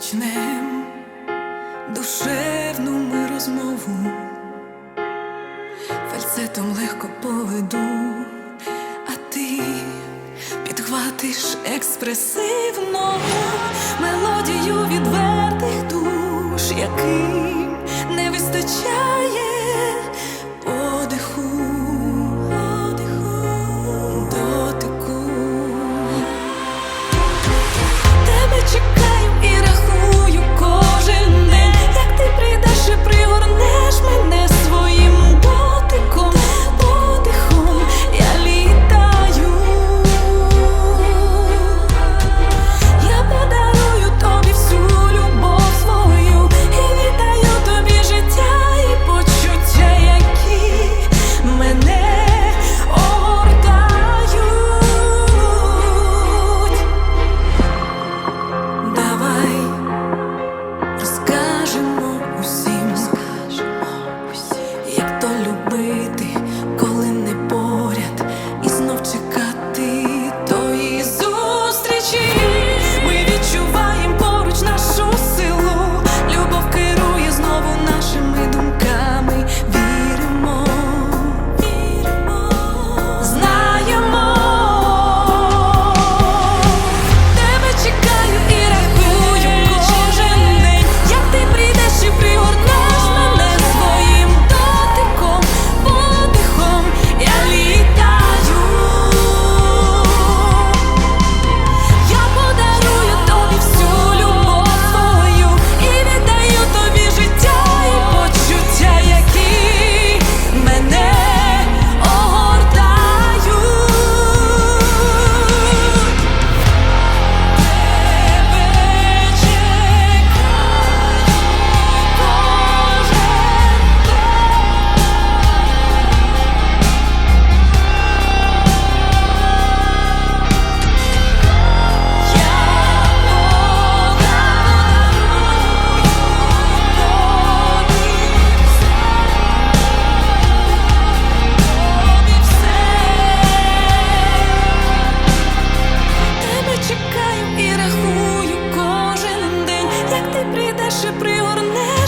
Почнем душевну ми розмову, фальцетом легко поведу, а ти підхватиш експресивно лише пригорне.